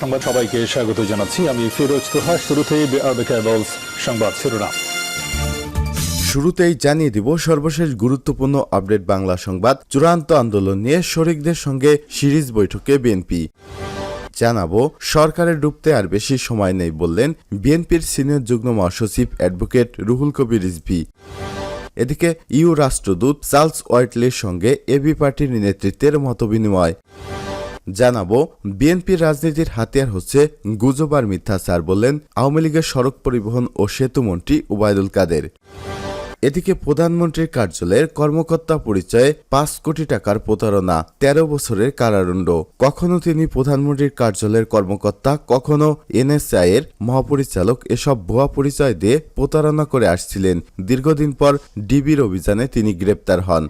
সংবাদ সবাইকে স্বাগত জানাচ্ছি। আমি ফিরোজ তোহা। শুরুতেই বিআরবি সংবাদ শিরোনাম। শুরুতেই জানিয়ে দিব সর্বশেষ গুরুত্বপূর্ণ আপডেট বাংলা সংবাদ। চূড়ান্ত আন্দোলন নিয়ে শরিকদের সঙ্গে সিরিজ বৈঠকে বিএনপি। জানাব সরকারের ডুবতে আর বেশি সময় নেই বললেন বিএনপির সিনিয়র যুগ্ম মহাসচিব অ্যাডভোকেট রুহুল কবির রিজভি। এদিকে ইউ রাষ্ট্রদূত চার্লস ওয়াইটলির সঙ্গে এবি পার্টির নেতৃত্বের মতবিনিময়। জানাব বিএনপির রাজনীতির হাতিয়ার হচ্ছে গুজব আর মিথ্যাচার বললেন আওয়ামী লীগের সড়ক পরিবহন ও সেতু মন্ত্রী উবায়দুল কাদের। এদিকে প্রধানমন্ত্রীর কার্যালয়ের কর্মকর্তা পরিচয়ে পাঁচ কোটি টাকার প্রতারণা, তেরো বছরের কারাদণ্ড। কখনো তিনি প্রধানমন্ত্রীর কার্যালয়ের কর্মকর্তা, কখনো এনএসআই এর মহাপরিচালক এসব ভুয়া পরিচয় দিয়ে প্রতারণা করে আসছিলেন। দীর্ঘদিন পর ডিবির অভিযানে তিনি গ্রেপ্তার হন।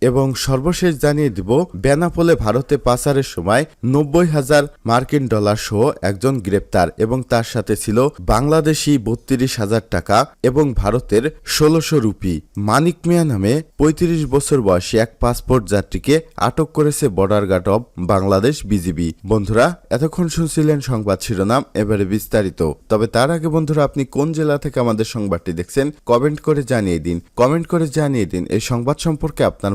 এবং সর্বশেষ জানিয়ে দিব, বেনাপোলে ভারতে পাচারের সময় নব্বই হাজার মার্কিন ডলার সহ একজন গ্রেপ্তার এবং তার সাথে ছিল বাংলাদেশি বত্রিশ হাজার টাকা এবং ভারতের ষোলোশো রুপি। মানিক মিয়া নামে পঁয়ত্রিশ বছর বয়সী এক পাসপোর্ট যাত্রীকে আটক করেছে border guard of Bangladesh BGB. বন্ধুরা, এতক্ষণ শুনছিলেন সংবাদ শিরোনাম, এবারে বিস্তারিত। তবে তার আগে বন্ধুরা, আপনি কোন জেলা থেকে আমাদের সংবাদটি দেখছেন, কমেন্ট করে জানিয়ে দিন। কমেন্ট করে জানিয়ে দিন এই সংবাদ সম্পর্কে আপনার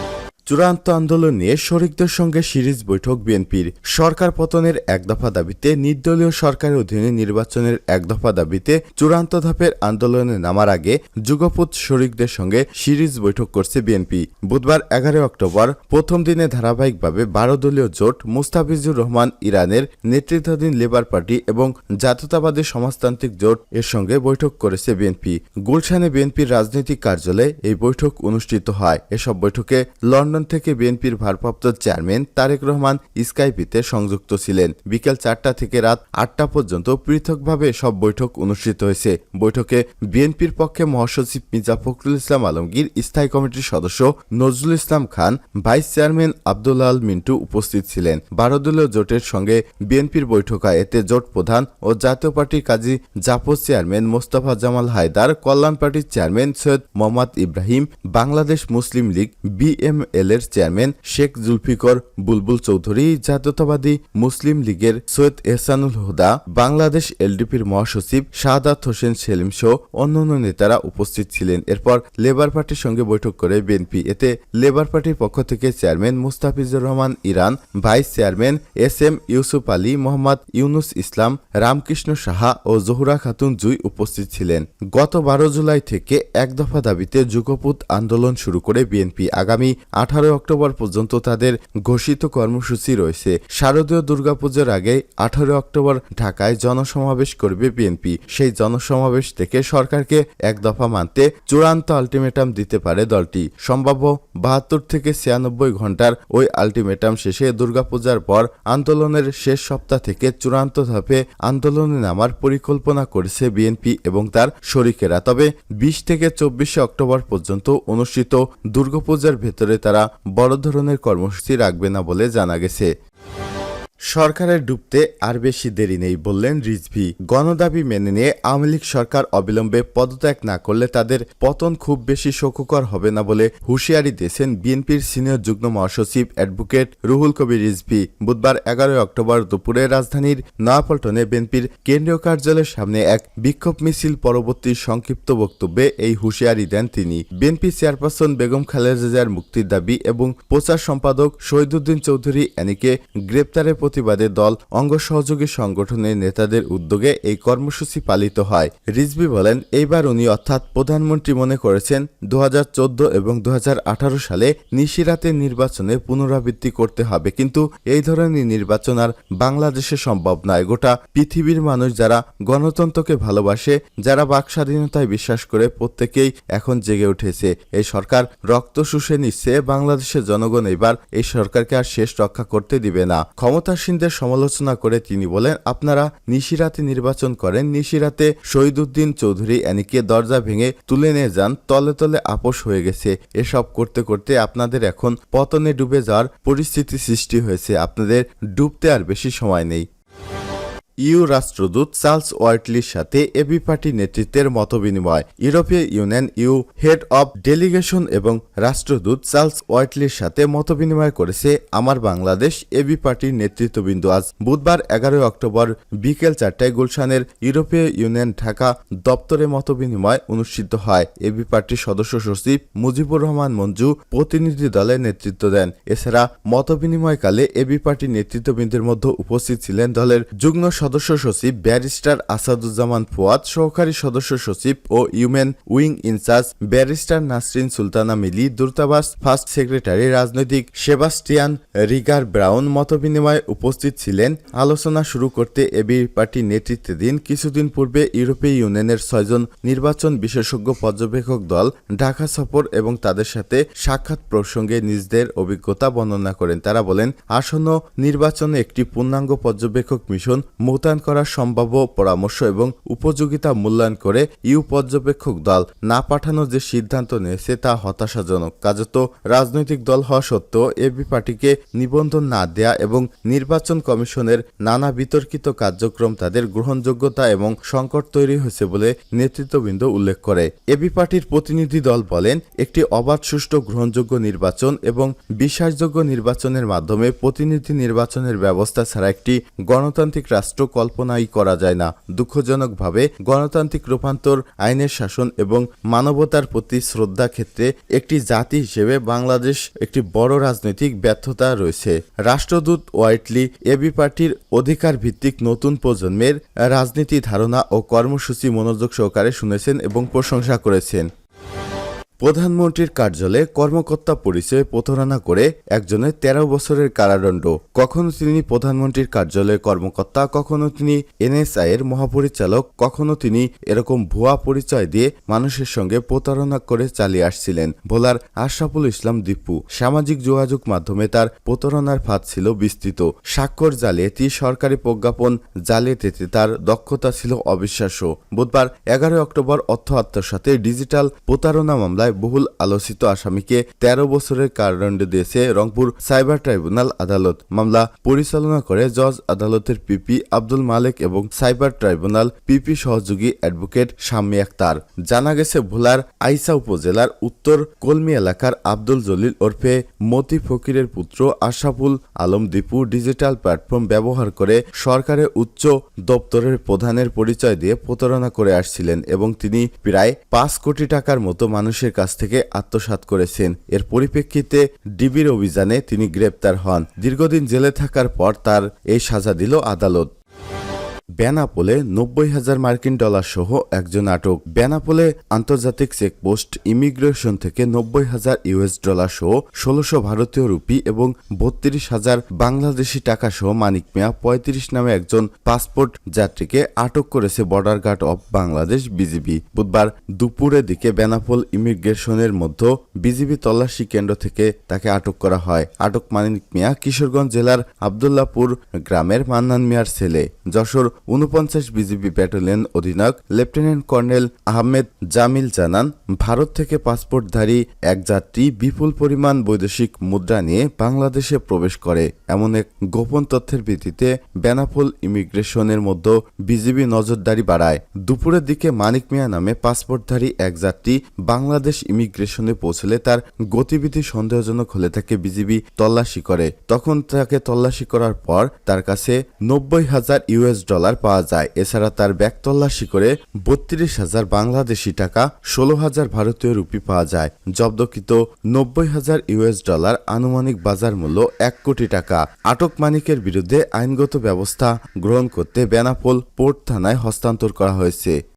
চূড়ান্ত আন্দোলন নিয়ে শরিকদের সঙ্গে সিরিজ বৈঠক বিএনপির। সরকার পতনের এক দফা দাবিতে নির্দলীয় সরকারের অধীনে নির্বাচনের এক দফা দাবিতে চূড়ান্ত ধাপের আন্দোলনে নামার আগে যুগপৎ শরিকদের সঙ্গে সিরিজ বৈঠক করছে বিএনপি। বুধবার এগারো অক্টোবর প্রথম দিনে ধারাবাহিকভাবে বারো দলীয় জোট মুস্তাফিজুর রহমান ইরানের নেতৃত্বাধীন লেবার পার্টি এবং জাতীয়তাবাদী সমাজতান্ত্রিক জোট এর সঙ্গে বৈঠক করেছে বিএনপি। গুলশানে বিএনপির রাজনৈতিক কার্যালয়ে এই বৈঠক অনুষ্ঠিত হয়। এসব বৈঠকে লন্ডন থেকে বিএনপির ভারপ্রাপ্ত চেয়ারম্যান তারেক রহমান স্কাইপিতে সংযুক্ত ছিলেন। বিকেল চারটা থেকে রাত আটটা পর্যন্ত পৃথকভাবে সব বৈঠক অনুষ্ঠিত হয়েছে। বৈঠকে বিএনপির পক্ষে মহাসচিব মির্জা ফখরুল ইসলাম আলমগীর, স্থায়ী কমিটির সদস্য নজরুল ইসলাম খান, ভাইস চেয়ারম্যান আব্দুল্লাল মিন্টু উপস্থিত ছিলেন। বারো দলীয় জোটের সঙ্গে বিএনপির বৈঠক হয় এতে জোট প্রধান ও জাতীয় পার্টির কাজী জাপোজ চেয়ারম্যান মোস্তফা জামাল হায়দার, কল্যাণ পার্টির চেয়ারম্যান সৈয়দ মোহাম্মদ ইব্রাহিম, বাংলাদেশ মুসলিম লীগ বিএমএল এর চেয়ারম্যান শেখ জুলফিকর বুলবুল চৌধুরী জাতীয়তাবাদী মুসলিম লীগের সৈয়দ এহসানুল হুদা, বাংলাদেশ এলডিপির মহাসচিব শাহাদাত হোসেন সেলিম সহ অন্যান্য নেতারা উপস্থিত ছিলেন। এরপর লেবার পার্টির সঙ্গে বৈঠক করে বিএনপি। এতে লেবার পার্টির পক্ষ থেকে chairman Mustafizur Rahman Iran, vice chairman S M Yusuf Ali, Mohammad Yunus Islam, Ramkrishna Saha ও জহুরা খাতুন জুই উপস্থিত ছিলেন। গত বারো জুলাই থেকে এক দফা দাবিতে যুগপুত আন্দোলন শুরু করে বিএনপি। আগামী আঠারো অক্টোবর পর্যন্ত তাদের ঘোষিত কর্মসূচি রয়েছে। শারদীয় দুর্গাপুজোর আগে আঠারো অক্টোবর ঢাকায় জনসমাবেশ করবে বিএনপি। সেই জনসমাবেশ থেকে সরকারকে এক দফা মানতে চূড়ান্ত আলটিমেটাম দিতে পারে দলটি। সম্ভাব্য বাহাত্তর থেকে ছিয়ানব্বই ঘণ্টার ওই আলটিমেটাম শেষে দুর্গাপূজার পর আন্দোলনের শেষ সপ্তাহ থেকে চূড়ান্ত ধাপে আন্দোলনে নামার পরিকল্পনা করেছে বিএনপি এবং তার শরিকেরা। তবে বিশ থেকে চব্বিশে অক্টোবর পর্যন্ত অনুষ্ঠিত দুর্গাপূজার ভেতরে তারা বড় ধরনের কর্মসূচি রাখবে না বলে জানা গেছে। সরকারের ডুবতে আর বেশি দেরি নেই বললেন রিজভি। গণদাবি মেনে নিয়ে আওয়ামী লীগ সরকার অবিলম্বে পদত্যাগ না করলে তাদের পতন খুব বেশি শোককর হবে না বলে হুঁশিয়ারি দিয়েছেন বিএনপির সিনিয়র যুগ্ম মহাসচিব অ্যাডভোকেট রুহুল কবির রিজভি। বুধবার এগারোই অক্টোবর দুপুরে রাজধানীর নয়াপল্টনে বিএনপির কেন্দ্রীয় কার্যালয়ের সামনে এক বিক্ষোভ মিছিল পরবর্তী সংক্ষিপ্ত বক্তব্যে এই হুঁশিয়ারি দেন তিনি। বিএনপি চেয়ারপারসন বেগম খালেদা মুক্তির দাবি এবং প্রচার সম্পাদক শহীদুদ্দিন চৌধুরী অ্যানিকে গ্রেপ্তারের প্রতিবাদে দল অঙ্গ সহযোগী সংগঠনের নেতাদের উদ্যোগে এই কর্মসূচি পালিত হয়। রিজভি বলেন, এইবার উনি অর্থাৎ প্রধানমন্ত্রী মনে করেছেন দু হাজার চোদ্দ এবং দু হাজার আঠারো সালে নিশিরাতের নির্বাচনে পুনরাবৃত্তি করতে হবে। কিন্তু এই ধরনের নির্বাচন আর বাংলাদেশে সম্ভব নয়। গোটা পৃথিবীর মানুষ যারা গণতন্ত্রকে ভালোবাসে, যারা বাক স্বাধীনতায় বিশ্বাস করে, প্রত্যেকেই এখন জেগে উঠেছে। এই সরকার রক্ত শুষে নিচ্ছে। বাংলাদেশের জনগণ এবার এই সরকারকে আর শেষ রক্ষা করতে দিবে না। ক্ষমতা ক্ষমতাসীনদের সমালোচনা করে তিনি বলেন, আপনারা নিশিরাতে নির্বাচন করেন। নিশিরাতে শহীদুদ্দিন চৌধুরী অ্যানিকে দরজা ভেঙে তুলে নিয়ে যান। তলে তলে আপোষ হয়ে গেছে। এসব করতে করতে আপনাদের এখন পতনে ডুবে যাওয়ার পরিস্থিতি সৃষ্টি হয়েছে। আপনাদের ডুবতে আর বেশি সময় নেই। ইউ রাষ্ট্রদূত চার্লস ওয়ার্টলির সাথে এবি পার্টি নেতৃত্বের মতবিনিময়, ইউরোপীয় union EU head of delegation এবং রাষ্ট্রদূত চার্লস ওয়ার্টলির সাথে মতবিনিময় করেছে আমার বাংলাদেশ এবি পার্টির নেতৃত্ববিন্দু। আজ বুধবার এগারোই অক্টোবর বিকেল চারটায় গুলশানের ইউরোপীয় ইউনিয়ন ঢাকা দপ্তরে মতবিনিময় অনুষ্ঠিত হয়। এবি পার্টির সদস্য সচিব মুজিবুর রহমান মঞ্জু প্রতিনিধি দলের নেতৃত্ব দেন। এছাড়া মতবিনিময়কালে এবি পার্টির নেতৃত্ববৃন্দের মধ্যে উপস্থিত ছিলেন দলের যুগ্ম সদস্য সচিব ব্যারিস্টার আসাদুজ্জামান ফুয়াদ, সহকারী সদস্য সচিব ও women wing in-charge barrister Nasrin Sultana Mili, দূতাবাস ফার্স্ট সেক্রেটারি রাজনৈতিক সেবাস্টিয়ান রিগার ব্রাউন মতবিনিময়ে উপস্থিত ছিলেন। আলোচনা শুরু করতে এবি পার্টির নেতৃত্বাধীন কিছুদিন পূর্বে ইউরোপীয় ইউনিয়নের ছয়জন নির্বাচন বিশেষজ্ঞ পর্যবেক্ষক দল ঢাকা সফর এবং তাদের সাথে সাক্ষাৎ প্রসঙ্গে নিজেদের অভিজ্ঞতা বর্ণনা করেন। তারা বলেন, আসন্ন নির্বাচনে একটি পূর্ণাঙ্গ পর্যবেক্ষক মিশন মোতায়েন করার সম্ভাব্য পরামর্শ এবং উপযোগিতা মূল্যায়ন করে ইউ পর্যবেক্ষক দল না পাঠানোর যে সিদ্ধান্ত নিয়েছে তা হতাশাজনক। কাজত রাজনৈতিক দল হওয়া সত্ত্বেও এবি পার্টিকে নিবন্ধন না দেয়া এবং নির্বাচন কমিশনের নানা বিতর্কিত কার্যক্রম তাদের গ্রহণযোগ্যতা এবং সংকট তৈরি হয়েছে বলে নেতৃত্ববৃন্দ উল্লেখ করে। এবি পার্টির প্রতিনিধি দল বলেন, একটি অবাধ সুষ্ঠু গ্রহণযোগ্য নির্বাচন এবং বিশ্বাসযোগ্য নির্বাচনের মাধ্যমে প্রতিনিধি নির্বাচনের ব্যবস্থা ছাড়া একটি গণতান্ত্রিক রাষ্ট্র কল্পনাই করা যায় না। দুঃখজনকভাবে, গণতান্ত্রিক রূপান্তর, আইনের শাসন এবং মানবতার প্রতি শ্রদ্ধা ক্ষেত্রে একটি জাতি হিসেবে বাংলাদেশ একটি বড় রাজনৈতিক ব্যর্থতা রয়েছে। রাষ্ট্রদূত ওয়াইটলি, এবি পার্টির অধিকার ভিত্তিক নতুন প্রজন্মের রাজনীতি ধারণা ও কর্মসূচি মনোযোগ সহকারে শুনেছেন এবং প্রশংসা করেছেন। প্রধানমন্ত্রীর কার্যালয়ে কর্মকর্তা পরিচয়ে প্রতারণা করে একজনের তেরো বছরের কারাদণ্ড। কখনো তিনি প্রধানমন্ত্রীর কার্যালয়ের কর্মকর্তা, কখনো তিনি এনএসআই এর মহাপরিচালক, কখনো তিনি এরকম ভুয়া পরিচয় দিয়ে মানুষের সঙ্গে প্রতারণা করে চালিয়ে আসছিলেন, ভোলার আশরাফুল ইসলাম দীপু সামাজিক যোগাযোগ মাধ্যমে তার প্রতারণার ফাঁদ ছিল বিস্তৃত। স্বাক্ষর জালিয়াতি, সরকারি প্রজ্ঞাপন জালিয়াতিতে তার দক্ষতা ছিল অবিশ্বাস্য। বুধবার এগারোই অক্টোবর অর্থ আত্মসাতে ডিজিটাল প্রতারণা মামলায় বহুল আলোচিত আসামিকে তেরো বছরের কারাদণ্ড দিয়েছে রংপুর সাইবার ট্রাইব্যুনাল আদালত। মামলা পরিচালনা করে জজ আদালতের পিপি আব্দুল মালেক এবং সাইবার ট্রাইব্যুনাল পিপি সহযোগী অ্যাডভোকেট শাম্মী আক্তার। জানা গেছে, ভোলার আইসা উপজেলার উত্তর কলমি এলাকার আব্দুল জলিল ওরফে মতি ফকিরের পুত্র আশাফুল আলম দীপু ডিজিটাল প্ল্যাটফর্ম ব্যবহার করে সরকারের উচ্চ দপ্তরের প্রধানের পরিচয় দিয়ে প্রতারণা করে আসছিলেন এবং তিনি প্রায় পাঁচ কোটি টাকার মতো মানুষের কাছ থেকে আত্মসাত করেছেন। এর পরিপ্রেক্ষিতে ডিবির অভিযানে তিনি গ্রেপ্তার হন। দীর্ঘদিন জেলে থাকার পর তার এই সাজা দিল আদালত। বেনাপোলে নব্বই হাজার মার্কিন ডলার সহ একজন আটক বেনাপোলে আন্তর্জাতিক চেকপোস্ট ইমিগ্রেশন থেকে নব্বই হাজার ইউএস ডলার সহ ষোলোশো ভারতীয় রুপি এবং বত্রিশ হাজার বাংলাদেশি টাকা সহ মানিক মিয়া পঁয়ত্রিশ নামে একজন পাসপোর্ট যাত্রীকে আটক করেছে border guard of Bangladesh BGB. বুধবার দুপুরের দিকে বেনাপোল ইমিগ্রেশনের মধ্যে বিজিবি তল্লাশি কেন্দ্র থেকে তাকে আটক করা হয়। আটক মানিক মিয়া কিশোরগঞ্জ জেলার আবদুল্লাপুর গ্রামের মান্নান মিয়ার ছেলে। যশোর উনপঞ্চাশ বিজিবি ব্যাটালিয়ন অধিনায়ক লেফটেন্যান্ট কর্নেল আহমেদ জামিল জানান, ভারত থেকে পাসপোর্টধারী এক যাত্রী বিপুল পরিমাণ বৈদেশিক মুদ্রা নিয়ে বাংলাদেশে প্রবেশ করে। এমন এক গোপন তথ্যের ভিত্তিতে বেনাপোল ইমিগ্রেশনের মধ্যে বিজিবি নজরদারি বাড়ায়। দুপুরের দিকে মানিক মিয়া নামে পাসপোর্টধারী এক যাত্রী বাংলাদেশ ইমিগ্রেশনে পৌঁছলে তার গতিবিধি সন্দেহজনক হলে তাকে বিজিবি তল্লাশি করে। তখন তাকে তল্লাশি করার পর তার কাছে নব্বই হাজার ইউএস ডলার পাওয়া যায়। এছাড়া তার ব্যাগ তল্লাশি করে বত্রিশ হাজার বাংলাদেশি টাকা, ষোলো হাজার ভারতীয় রুপি পাওয়া যায়। জব্দকৃত নব্বই হাজার ইউএস ডলার আনুমানিক বাজার মূল্য এক কোটি টাকা। আটক মানিকের বিরুদ্ধে আইনগত ব্যবস্থা গ্রহণ করতে বেনাপোল পোর্ট থানায় হস্তান্তর করা হয়েছে।